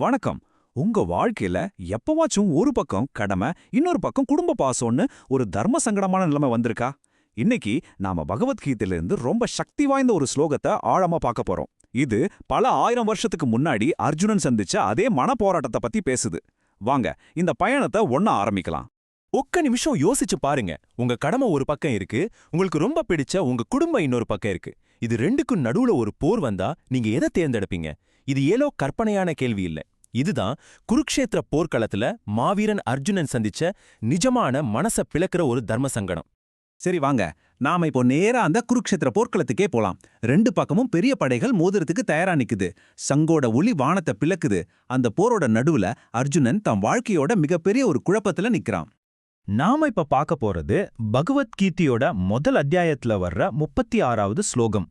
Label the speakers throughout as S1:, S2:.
S1: வணக்கம். உங்க வாழ்க்கையில எப்பவாச்சும் ஒரு பக்கம் கடமை இன்னொரு பக்கம் குடும்ப பாசம்னு ஒரு தர்ம சங்கடமான நிலைமை வந்திருக்கா? இன்னைக்கு நாம பகவத்கீதையிலிருந்து ரொம்ப சக்தி வாய்ந்த ஒரு ஸ்லோகத்தை ஆழமா பார்க்க போறோம். இது பல ஆயிரம் வருஷத்துக்கு முன்னாடி அர்ஜுனன் சந்திச்ச அதே மன போராட்டத்தை பத்தி பேசுது. வாங்க இந்த பயணத்தை ஒன்னா ஆரம்பிக்கலாம்.
S2: ஒக்க நிமிஷம் யோசிச்சு பாருங்க. உங்க கடமை ஒரு பக்கம் இருக்கு உங்களுக்கு ரொம்ப பிடிச்ச உங்க குடும்பம் இன்னொரு பக்கம் இருக்கு. இது ரெண்டுக்கும் நடுவுல ஒரு போர் வந்தா நீங்க எதை தேர்ந்தெடுப்பீங்க? இது ஏலோ கற்பனையான கேள்வி இல்ல. இதுதான் குருக்ஷேத்திர போர்க்களத்துல மாவீரன் அர்ஜுனன் சந்திச்ச நிஜமான மனச பிளக்குற ஒரு தர்ம சங்கடம்
S1: சரி வாங்க. நாம இப்போ நேரா அந்த குருக்ஷேத்திர போர்க்களத்துக்கே போலாம். ரெண்டு பக்கமும் பெரிய படைகள் மோதுறதுக்கு தயாரா நிக்குது. சங்கோட ஒளி வானத்தை பிளக்குது. அந்த போரோட நடுவுல அர்ஜுனன் தம் வாழ்க்கையோட மிகப்பெரிய ஒரு குழப்பத்துல நிக்கிறான்.
S3: நாம இப்ப பார்க்க போறது பகவத்கீதையோட முதல் அத்தியாயத்துல வர்ற முப்பத்தி ஆறாவது ஸ்லோகம்.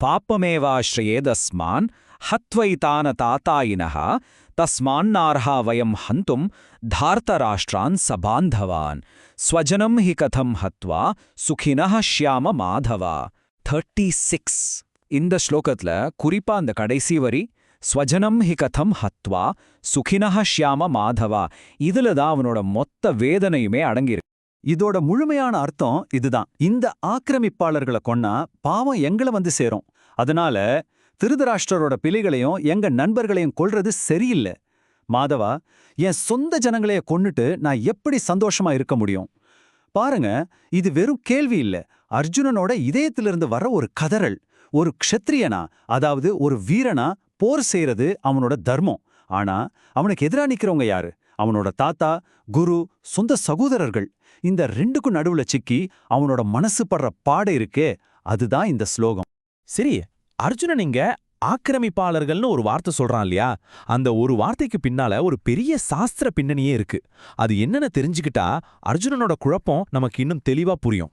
S1: பாப்பமேவாஸ்ரயேதஸ்மான் ஹத்வைதான தாத்தாயினः தஸ்மான்னார்ஹா வயம் ஹந்தும் தார்த்தராஷ்டிரான் சபாந்தவான் ஸ்வஜனம் ஹி கதம் ஹத்வா சுகினः ஷியாம மாதவா தேர்ட்டி சிக்ஸ் இந்த ஸ்லோகத்துல குறிப்பா அந்த கடைசி வரி ஸ்வஜனம் ஹி கதம் ஹத்வா சுகினः ஷியாம மாதவா இதுல தான் அவனோட மொத்த வேதனையுமே அடங்கியிருக்கு இதோட முழுமையான அர்த்தம் இதுதான் இந்த ஆக்கிரமிப்பாளர்களை கொன்னா பாவம் எங்கள வந்து சேரும் அதனால திருதராஷ்டரோட பிள்ளைகளையும் எங்க நண்பர்களையும் கொல்றது சரியில்லை. மாதவா என் சொந்த ஜனங்களைய கொன்னுட்டு நான் எப்படி சந்தோஷமா இருக்க முடியும்? பாருங்க இது வெறும் கேள்வி இல்ல. அர்ஜுனனோட இதயத்திலிருந்து வர்ற ஒரு கதறல் ஒரு க்ஷத்ரியனா அதாவது ஒரு வீரனா போர் செய்யறது அவனோட தர்மம். ஆனா அவனுக்கு எதிரா நிக்கிறவங்க யாரு? அவனோட தாத்தா குரு சொந்த சகோதரர்கள். இந்த ரெண்டுக்கும் நடுவுல சிக்கி அவனோட மனசு படுற பாட இருக்கே அதுதான் இந்த ஸ்லோகம்.
S2: சரி அர்ஜுனன் இங்க ஆக்கிரமிப்பாளர்கள்னு ஒரு வார்த்தை சொல்றான் இல்லையா? அந்த ஒரு வார்த்தைக்கு பின்னால ஒரு பெரிய சாஸ்திர பின்னணியே இருக்கு. அது என்னன்னு தெரிஞ்சுக்கிட்டா அர்ஜுனனோட குழப்பம் நமக்கு இன்னும் தெளிவா புரியும்.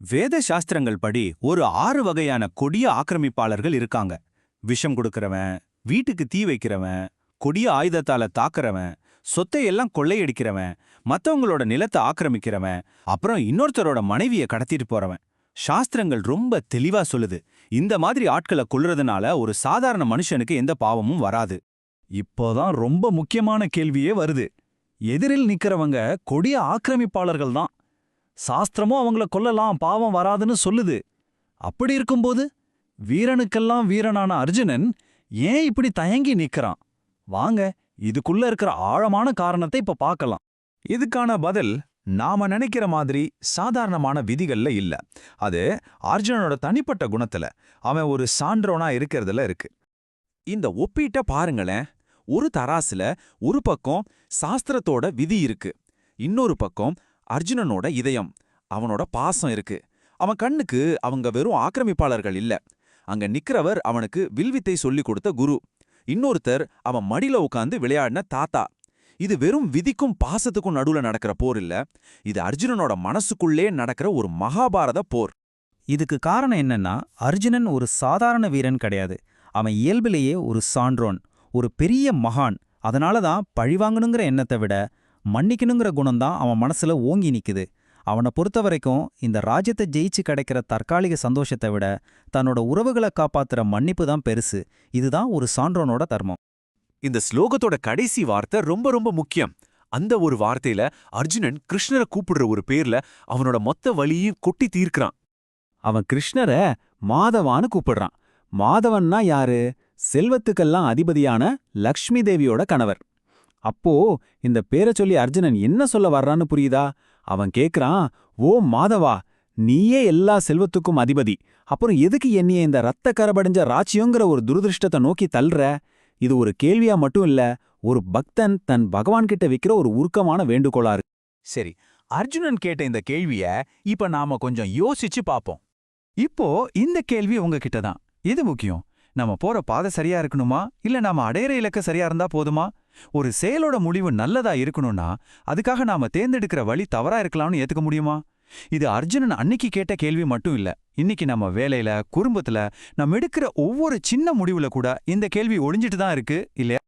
S1: வேத சாஸ்திரங்கள் படி ஒரு ஆறு வகையான கொடிய ஆக்கிரமிப்பாளர்கள் இருக்காங்க. விஷம் கொடுக்கறவன் வீட்டுக்கு தீ வைக்கிறவன் கொடிய ஆயுதத்தால தாக்குறவன் சொத்தை எல்லாம் கொள்ளையடிக்கிறவன் மத்தவங்களோட நிலத்தை ஆக்கிரமிக்கிறவன் அப்புறம் இன்னொருத்தரோட மனைவிய கடத்திட்டு போறவன். சாஸ்திரங்கள் ரொம்ப தெளிவா சொல்லுது. இந்த மாதிரி ஆட்களை கொள்றதுனால ஒரு சாதாரண மனுஷனுக்கு எந்த பாவமும் வராது. இப்போதான் ரொம்ப முக்கியமான கேள்வியே வருது. எதிரில் நிக்கிறவங்க கொடிய ஆக்கிரமிப்பாளர்கள் தான். சாஸ்திரமும் அவங்கள கொல்லலாம் பாவம் வராதுன்னு சொல்லுது. அப்படி இருக்கும்போது வீரனுக்கெல்லாம் வீரனான அர்ஜுனன் ஏன் இப்படி தயங்கி நிக்கிறான்? வாங்க இதுக்குள்ள இருக்கிற ஆழமான காரணத்தை இப்ப பார்க்கலாம். இதுக்கான பதில் நாம நினைக்கிற மாதிரி சாதாரணமான விதிகள்ல இல்ல. அது அர்ஜுனனோட தனிப்பட்ட குணத்துல அவன் ஒரு சான்றோனா இருக்கிறதுல இருக்கு. இந்த ஒப்பீட்ட பாருங்களேன். ஒரு தராசுல ஒரு பக்கம் சாஸ்திரத்தோட விதி இருக்கு. இன்னொரு பக்கம் அர்ஜுனனோட இதயம். அவனோட பாசம் இருக்கு. அவன் கண்ணுக்கு அவங்க வெறும் ஆக்கிரமிப்பாளர்கள் இல்ல. அங்க நிக்கிறவர் அவனுக்கு வில்வித்தை சொல்லிக் கொடுத்த குரு. இன்னொருத்தர் அவன் மடியில உட்காந்து விளையாடின தாத்தா. இது வெறும் விதிக்கும் பாசத்துக்கும் நடுவுல நடக்கிற போர் இல்ல. இது அர்ஜுனனோட மனசுக்குள்ளே நடக்கிற ஒரு மகாபாரத போர்.
S3: இதுக்கு காரணம் என்னன்னா அர்ஜுனன் ஒரு சாதாரண வீரன் கிடையாது. அவன் இயல்பிலேயே ஒரு சான்றோன் ஒரு பெரிய மகான். அதனால தான் பழிவாங்கணுங்கிற எண்ணத்தை விட மன்னிக்கணுங்கிற குணம்தான் அவன் மனசுல ஓங்கி நிக்குது. அவனை பொறுத்த வரைக்கும் இந்த ராஜ்யத்தை ஜெயிச்சு கிடைக்கிற தற்காலிக சந்தோஷத்தை விட தன்னோட உறவுகளை காப்பாத்துற மன்னிப்பு தான் பெருசு. இதுதான் ஒரு சான்றோனோட தர்மம்.
S2: இந்த ஸ்லோகத்தோட கடைசி வார்த்தை ரொம்ப ரொம்ப முக்கியம். அந்த ஒரு வார்த்தையில அர்ஜுனன் கிருஷ்ணரை கூப்பிடுற ஒரு பேர்ல அவனோட மொத்த வழியும் கொட்டி தீர்க்கிறான்.
S1: அவன் கிருஷ்ணரை மாதவான்னு கூப்பிடுறான். மாதவன்னா யாரு? செல்வத்துக்கெல்லாம் அதிபதியான லக்ஷ்மி தேவியோட கணவர். அப்போ இந்த பேரை சொல்லி அர்ஜுனன் என்ன சொல்ல வர்றான்னு புரியுதா? அவன் கேக்குறான் ஓ மாதவா நீயே எல்லா செல்வத்துக்கும் அதிபதி. அப்புறம் எதுக்கு என்னைய இந்த ரத்த கரபடிஞ்ச ராச்சியங்கிற ஒரு துரதிருஷ்டத்தை நோக்கி தள்ளுற? இது ஒரு கேள்வியா மட்டும் இல்ல ஒரு பக்தன் தன் பகவான்கிட்ட வைக்கிற ஒரு உருக்கமான வேண்டுகோளா இருக்கு. சரி அர்ஜுனன் கேட்ட இந்த கேள்விய இப்ப நாம கொஞ்சம் யோசிச்சு பாப்போம். இப்போ இந்த கேள்வி உங்ககிட்ட தான். இது முக்கியம்? நம்ம போற பாதை சரியா இருக்கணுமா? இல்ல நாம அடையிற இலக்க சரியா இருந்தா போதுமா? ஒரு செயலோட முடிவு நல்லதா இருக்கணும்னா அதுக்காக நாம தேர்ந்தெடுக்கிற வழி தவறா இருக்கலாம்னு ஏத்துக்க முடியுமா? இது அர்ஜுனன் அன்னைக்கு கேட்ட கேள்வி மட்டும் இல்ல இன்னைக்கு நம்ம வேலையில குடும்பத்துல நம்ம எடுக்கிற ஒவ்வொரு சின்ன முடிவுல கூட இந்த கேள்வி ஒழிஞ்சிட்டு தான் இருக்கு இல்லையா?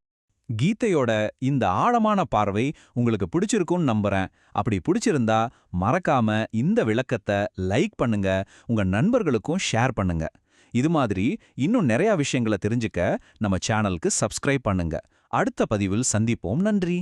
S1: கீதையோட இந்த ஆழமான பார்வை உங்களுக்கு பிடிச்சிருக்கும்னு நம்புறேன். அப்படி பிடிச்சிருந்தா மறக்காம இந்த விளக்கத்தை லைக் பண்ணுங்க உங்க நண்பர்களுக்கும் ஷேர் பண்ணுங்க. இது மாதிரி இன்னும் நிறைய விஷயங்களை தெரிஞ்சுக்க நம்ம சேனலுக்கு சப்ஸ்கிரைப் பண்ணுங்க. அடுத்த பதிவில் சந்திப்போம். நன்றி.